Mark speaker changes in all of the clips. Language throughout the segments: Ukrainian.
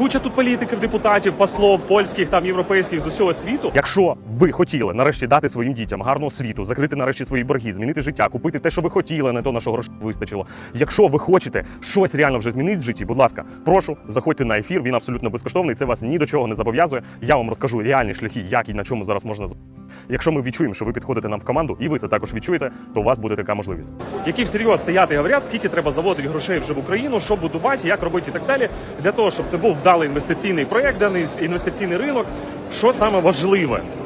Speaker 1: Куча тут політиків, депутатів, послов, польських там європейських з усього світу. Якщо ви хотіли нарешті дати своїм дітям гарну освіту, закрити нарешті свої борги, змінити життя, купити те, що ви хотіли, не то на що грошей вистачило. Якщо ви хочете щось реально вже змінити в житті, будь ласка, прошу, заходьте на ефір. Він абсолютно безкоштовний. Це вас ні до чого не зобов'язує. Я вам розкажу реальні шляхи, як і на чому зараз можна Якщо ми відчуємо, що ви підходите нам в команду, і ви це також відчуєте, то у вас буде така можливість. Які всерйоз стояти і говорять, скільки треба заводити грошей вже в Україну, що будувати, як робити і так далі, для того, щоб це був вдалий інвестиційний проєкт, даний інвестиційний ринок. Що саме важливе,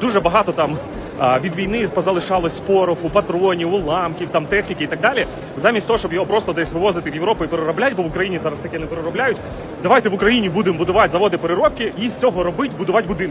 Speaker 1: дуже багато там. Від війни позалишалось пороху, патронів, уламків, там техніки і так далі. Замість того, щоб його просто десь вивозити в Європу і переробляти, бо в Україні зараз таке не переробляють. Давайте в Україні будемо будувати заводи переробки і з цього робити, будувати будинки.